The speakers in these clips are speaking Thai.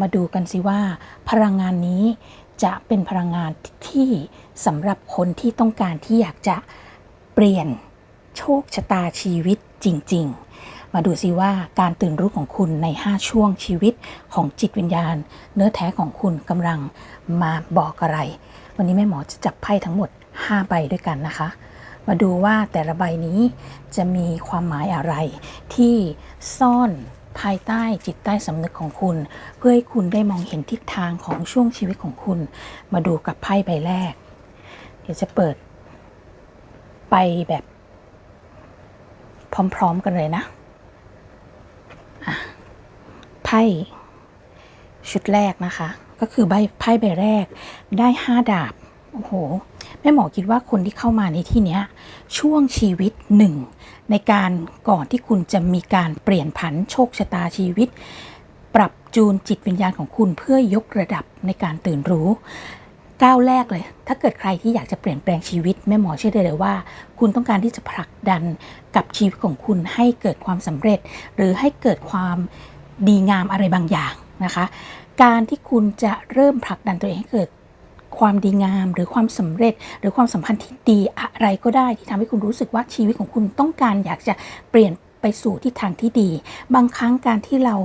มาดูกันสิว่า พลังงานนี้จะเป็นพลังงานที่สำหรับคนที่ต้องการที่อยากจะเปลี่ยนโชคชะตาชีวิตจริง ๆ มาดูสิว่าการตื่นรู้ของคุณใน 5 ช่วงชีวิตของจิตวิญญาณ เนื้อแท้ของคุณกำลังมาบอกอะไร วันนี้แม่หมอจะจับไพ่ทั้งหมด 5 ใบด้วยกันนะคะ มาดูว่าแต่ละใบนี้จะมีความหมายอะไรที่ซ่อน ภายใต้จิตใต้สำนึกของคุณ เพื่อให้คุณได้มองเห็นทิศทางของช่วงชีวิตของคุณ มาดูกับไพ่ใบแรก เดี๋ยวจะเปิด ไปแบบ พร้อมๆกันเลยนะอะไพ่ชุดแรกนะคะ ก็คือใบไพ่ใบแรกได้ห้าดาบ โอ้โห แม่หมอคิดว่าคนที่เข้ามาในที่นี้ช่วงชีวิตหนึ่งในการก่อนที่คุณจะมีการเปลี่ยนผันโชคชะตาชีวิต ปรับจูนจิตวิญญาณของคุณเพื่อยกระดับในการตื่นรู้ก้าวแรกเลย ถ้าเกิดใครที่อยากจะเปลี่ยนแปลงชีวิต แม่หมอเชื่อได้เลยว่า คุณต้องการที่จะผลักดันกับชีวิตของคุณให้เกิดความสำเร็จ หรือให้เกิดความดีงามอะไรบางอย่างนะคะ การที่คุณจะเริ่มผลักดันตัวเองให้เกิด ความดีงาม หรือความสำเร็จ หรือความสัมพันธ์ที่ดีอะไรก็ได้ที่ทำให้คุณรู้สึกว่าชีวิตของคุณต้องการอยากจะเปลี่ยนไปสู่ทิศทางที่ดี บางครั้งการที่เรา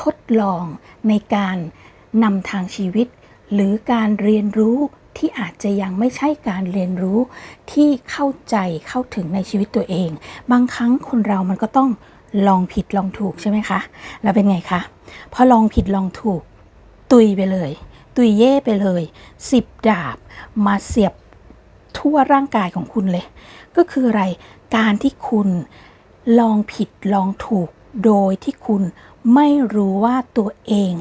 ทดลองในการนำทางชีวิต หรือการเรียนรู้ที่อาจจะยังไม่ใช่การเรียนรู้ที่เข้าใจเข้าถึงในชีวิตตัวเอง บางครั้งคนเรามันก็ต้องลองผิดลองถูกใช่ไหมคะ แล้วเป็นไงคะ พอลองผิดลองถูก ตุยไปเลย ตุยเย่ไปเลยสิบดาบมาเสียบทั่วร่างกายของคุณเลย ก็คืออะไรการที่คุณลองผิดลองถูกโดยที่คุณไม่รู้ว่าตัวเอง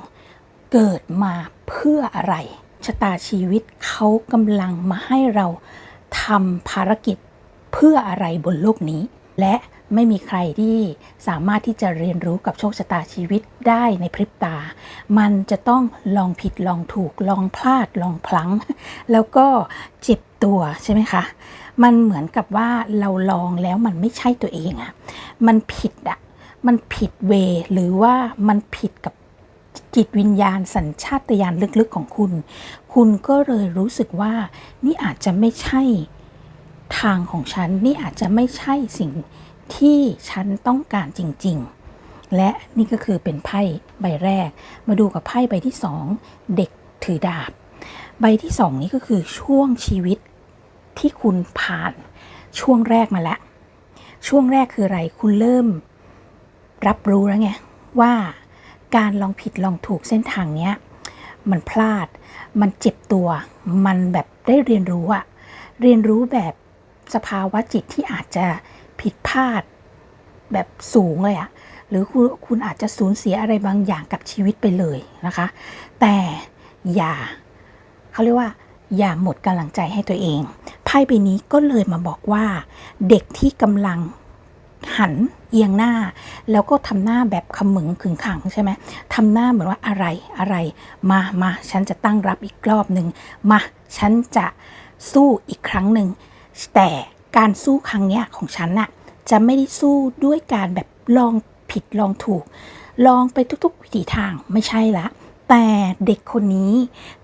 เกิดมาเพื่ออะไร ชะตาชีวิตเขากำลังมาให้เราทำภารกิจเพื่ออะไรบนโลกนี้ และ ไม่มีใครที่สามารถที่จะเรียนรู้กับโชคชะตาชีวิตได้ในพริบตา มันจะต้องลองผิดลองถูกลองพลาดลองพลั้ง แล้วก็เจ็บตัวใช่ไหมคะ มันเหมือนกับว่าเราลองแล้วมันไม่ใช่ตัวเองอะมันผิดอะมันผิดเว หรือว่ามันผิดกับจิตวิญญาณสัญชาตญาณลึกๆของคุณ คุณก็เลยรู้สึกว่านี่อาจจะไม่ใช่ทางของฉัน นี่อาจจะไม่ใช่สิ่ง ที่ฉันต้องการจริง ๆ และนี่ก็คือเป็นไพ่ใบแรก มาดูกับไพ่ใบที่สองเด็กถือดาบ ใบที่สองนี้ก็คือช่วงชีวิตที่คุณผ่านช่วงแรกมาแล้ว ช่วงแรกคืออะไรคุณเริ่มรับรู้แล้วไงว่าการลองผิดลองถูกเส้นทางเนี้ยมันพลาด มันเจ็บตัว มันแบบได้เรียนรู้อะเรียนรู้แบบสภาวะจิตที่อาจจะ ผิดพลาดแบบสูงเลยอะหรือคุณคุณอาจจะสูญเสียอะไรบางอย่างกับชีวิตไปเลยนะคะ แต่อย่าเขาเรียกว่า อย่าหมดกำลังใจให้ตัวเองไพ่ใบนี้ก็เลยมาบอกว่า เด็กที่กำลังหันเอียงหน้า แล้วก็ทำหน้าแบบขมึงขึงขังใช่ไหมทำหน้าเหมือนว่าอะไรอะไร มามาฉันจะตั้งรับอีกรอบหนึ่งมา ฉันจะสู้อีกครั้งหนึ่งแต่ การสู้ครั้งเนี้ยของฉันน่ะจะไม่ได้สู้ด้วยการแบบลองผิดลองถูก ลองไปทุกๆ วิถีทางไม่ใช่ละ แต่เด็กคนนี้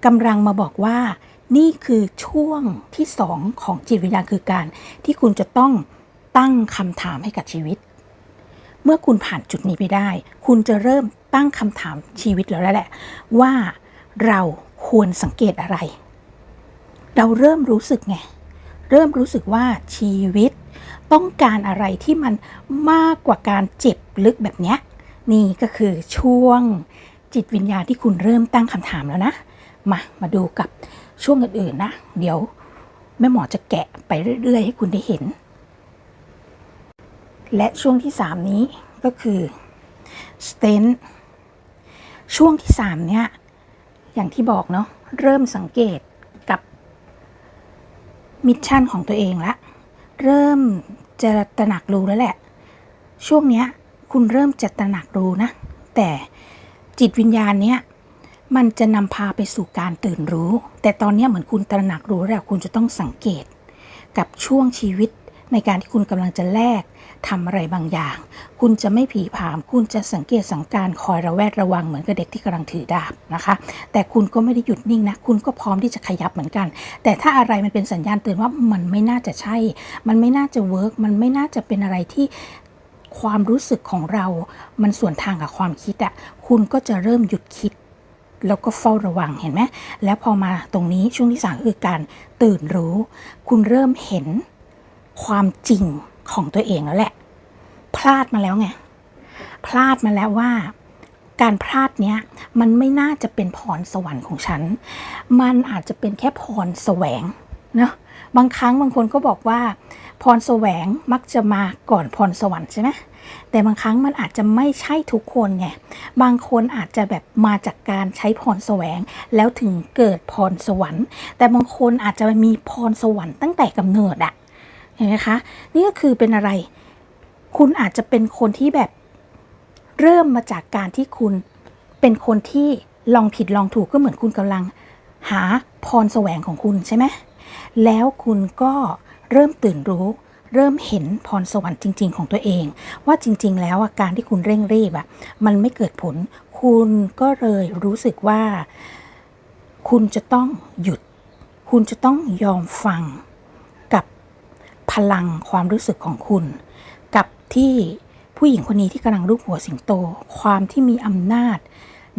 กำลังมาบอกว่า นี่คือช่วงที่สองของจิตวิญญาณคือการ ที่คุณจะต้องตั้งคำถามให้กับชีวิต เมื่อคุณผ่านจุดนี้ไปได้ คุณจะเริ่มตั้งคำถามชีวิตแล้วแหละ ว่าเราควรสังเกตอะไร เราเริ่มรู้สึกไง เริ่มรู้สึกว่าชีวิต ต้องการอะไรที่มันมากกว่าการเจ็บลึกแบบเนี้ยนี่ก็คือช่วงจิตวิญญาณที่คุณเริ่มตั้งคำถามแล้วนะ มามาดูกับช่วงอื่นๆนะ เดี๋ยวแม่หมอจะแกะไปเรื่อยๆ ให้คุณได้เห็น และช่วงที่ 3 นี้ก็คือสเตนช่วงที่ 3 เนี่ย อย่างที่บอกเนาะเริ่มสังเกต มิชชั่นของตัวเองละ เริ่มจะตระหนักรู้แล้วแหละ ช่วงเนี้ยคุณเริ่มจะตระหนักรู้นะ แต่จิตวิญญาณเนี้ยมันจะนำพาไปสู่การตื่นรู้ แต่ตอนนี้เหมือนคุณตระหนักรู้แล้วคุณจะต้องสังเกต กับช่วงชีวิต ในการที่คุณกำลังจะแลกทำอะไรบางอย่าง คุณจะไม่ผีผาม คุณจะสังเกตสังการคอยระแวดระวังเหมือนกับเด็กที่กำลังถือดาบนะคะ แต่คุณก็ไม่ได้หยุดนิ่งนะ คุณก็พร้อมที่จะขยับเหมือนกัน แต่ถ้าอะไรมันเป็นสัญญาณเตือนว่ามันไม่น่าจะใช่ มันไม่น่าจะเวิร์กมันไม่น่าจะเป็นอะไรที่ความรู้สึกของเรา มันส่วนทางกับความคิดอะคุณก็จะเริ่มหยุดคิดแล้วก็เฝ้าระวังเห็นไหมแล้วพอมาตรงนี้ช่วงที่สามคือการตื่นรู้ คุณเริ่มเห็น ความจริงของตัวเองแล้วแหละ พลาดมาแล้วไง พลาดมาแล้วว่า การพลาดเนี้ยมันไม่น่าจะเป็นพรสวรรค์ของฉัน มันอาจจะเป็นแค่พรแสวงเนาะบางครั้งบางคนก็บอกว่า พรแสวงมักจะมาก่อนพรสวรรค์ใช่ไหมแต่บางครั้งมันอาจจะไม่ใช่ทุกคนไง บางคนอาจจะแบบมาจากการใช้พรแสวง แล้วถึงเกิดพรสวรรค์ แต่บางคนอาจจะมีพรสวรรค์ตั้งแต่กำเนิดอะ เห็นไหมคะ นี่ก็คือเป็นอะไร คุณอาจจะเป็นคนที่แบบเริ่มมาจากการที่คุณเป็นคนที่ลองผิดลองถูกก็เหมือนคุณกำลัง หาพรแสวงของคุณใช่ไหมแล้วคุณก็เริ่มตื่นรู้ เริ่มเห็นพรสวรรค์จริง ๆ ของตัวเอง ว่าจริง ๆ แล้วอาการที่คุณเร่งรีบอะมันไม่เกิดผล คุณก็เลยรู้สึกว่า คุณจะต้องหยุด คุณจะต้องยอมฟัง พลังความรู้สึกของคุณ กับที่ผู้หญิงคนนี้ที่กำลังรูปหัวสิงโต ความที่มีอำนาจ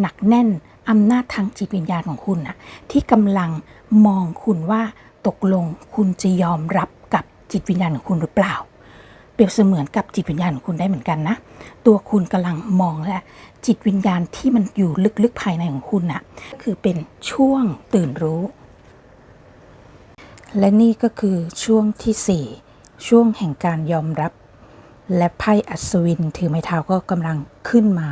หนักแน่นอำนาจทางจิตวิญญาณของคุณนะที่กำลังมองคุณว่าตกลงคุณจะยอมรับกับจิตวิญญาณของคุณหรือเปล่า เปรียบเสมือนกับจิตวิญญาณของคุณได้เหมือนกันนะ ตัวคุณกำลังมองและจิตวิญญาณที่มันอยู่ลึกๆภายในของคุณนะคือเป็นช่วงตื่นรู้ และนี่ก็คือช่วงที่ 4 ช่วงแห่งการยอมรับ และไพ่อัศวินถือไม้เท้าก็กำลังขึ้นมา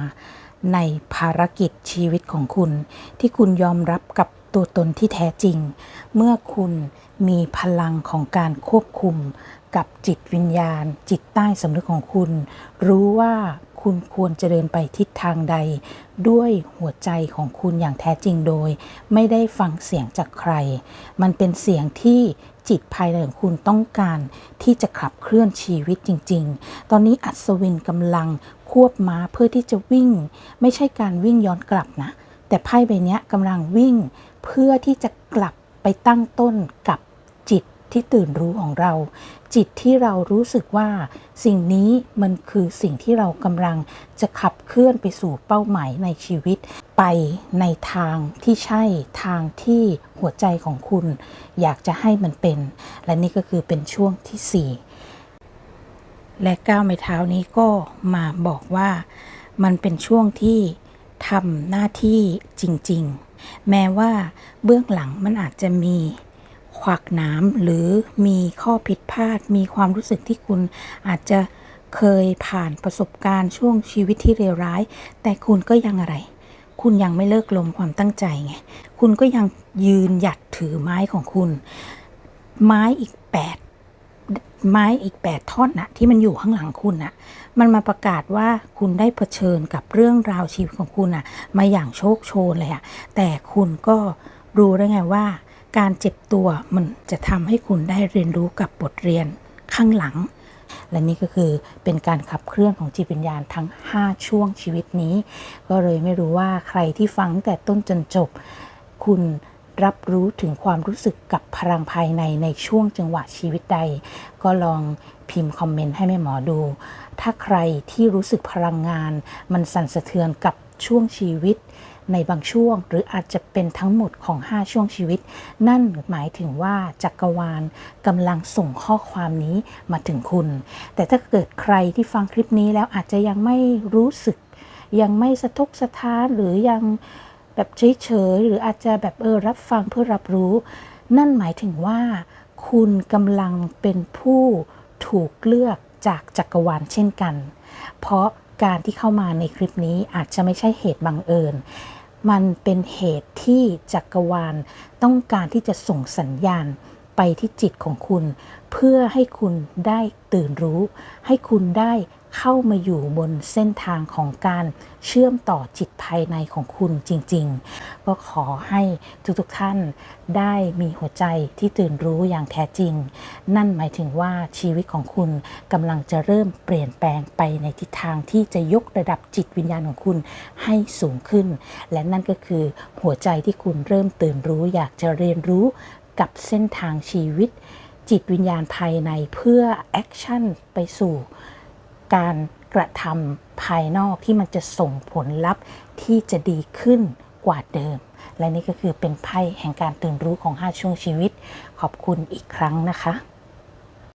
ในภารกิจชีวิตของคุณ ที่คุณยอมรับกับตัวตนที่แท้จริง เมื่อคุณมีพลังของการควบคุม กับจิตวิญญาณ จิตใต้สำนึกของคุณ รู้ว่า คุณควรจะเดินไปทิศทางใด ด้วยหัวใจของคุณอย่างแท้จริงโดย ไม่ได้ฟังเสียงจากใคร มันเป็นเสียงที่จิตภายในของคุณต้องการที่จะขับเคลื่อนชีวิตจริง ๆ ตอนนี้อัศวินกำลังควบม้าเพื่อที่จะวิ่ง ไม่ใช่การวิ่งย้อนกลับนะ แต่ไพ่ใบนี้กำลังวิ่ง เพื่อที่จะกลับไปตั้งต้นกับ ที่ตื่นรู้ของเรา จิตที่เรารู้สึกว่า สิ่งนี้มันคือสิ่งที่เรากำลังจะขับเคลื่อนไปสู่เป้าหมายในชีวิต ไปในทางที่ใช่ทางที่หัวใจของคุณ อยากจะให้มันเป็น และนี่ก็คือเป็นช่วงที่ 4 และก้าวไม้เท้านี้ก็มาบอกว่ามันเป็นช่วงที่ทำหน้าที่จริง ๆ แม้ว่าเบื้องหลังมันอาจจะมี ขวักหน้ำหรือมีข้อผิดพลาด มีความรู้สึกที่คุณอาจจะเคยผ่านประสบการณ์ช่วงชีวิตที่เลวร้าย แต่คุณก็ยังอะไร คุณยังไม่เลิกลมความตั้งใจไง คุณก็ยังยืนหยัดถือไม้ของคุณ ไม้อีกแปดไม้อีกแปดท่อนน่ะที่มันอยู่ข้างหลังคุณน่ะมันมาประกาศว่าคุณได้เผชิญกับเรื่องราวชีวิตของคุณน่ะมาอย่างโชคโชนเลยอะแต่คุณก็รู้ได้ไงว่า การเจ็บตัวมันจะทำให้คุณได้เรียนรู้กับบทเรียนข้างหลัง และนี่ก็คือเป็นการขับเคลื่อนของจิตวิญญาณทั้ง 5 ช่วงชีวิตนี้ ก็เลยไม่รู้ว่าใครที่ฟังตั้งแต่ต้นจนจบ คุณรับรู้ถึงความรู้สึกกับพลังภายในในช่วงจังหวะชีวิตใด ก็ลองพิมพ์คอมเมนต์ให้แม่หมอดู ถ้าใครที่รู้สึกพลังงาน มันสั่นสะเทือนกับช่วงชีวิต ในบางช่วง หรืออาจจะเป็นทั้งหมดของ 5 ช่วงชีวิต นั่นหมายถึงว่าจักรวาลกำลังส่งข้อความนี้มาถึงคุณ แต่ถ้าเกิดใครที่ฟังคลิปนี้แล้วอาจจะยังไม่รู้สึก ยังไม่สะทกสะท้านหรือยังแบบเฉยๆหรืออาจจะแบบเออรับฟังเพื่อรับรู้ นั่นหมายถึงว่า คุณกำลังเป็นผู้ถูกเลือกจากจักรวาลเช่นกัน เพราะการที่เข้ามาในคลิปนี้อาจจะไม่ใช่เหตุบังเอิญ มันเป็นเหตุที่จักรวาลต้องการที่จะส่งสัญญาณไปที่จิตของคุณ เพื่อให้คุณได้ตื่นรู้ ให้คุณได้ เข้ามาอยู่บนเส้นทางของการเชื่อมต่อจิตภายในของคุณจริง ๆ ก็ขอให้ทุกๆท่านได้มีหัวใจที่ตื่นรู้อย่างแท้จริง นั่นหมายถึงว่าชีวิตของคุณกำลังจะเริ่มเปลี่ยนแปลงไปในทิศทางที่จะยกระดับจิตวิญญาณของคุณให้สูงขึ้น และนั่นก็คือหัวใจที่คุณเริ่มตื่นรู้อยากจะเรียนรู้กับเส้นทางชีวิต จิตวิญญาณภายในเพื่อแอคชั่นไปสู่ การกระทำภายนอกที่มันจะส่งผลลัพธ์ที่จะดีขึ้นกว่าเดิม และนี่ก็คือเป็นไพ่แห่งการตื่นรู้ของ 5 ช่วงชีวิต ขอบคุณอีกครั้งนะคะ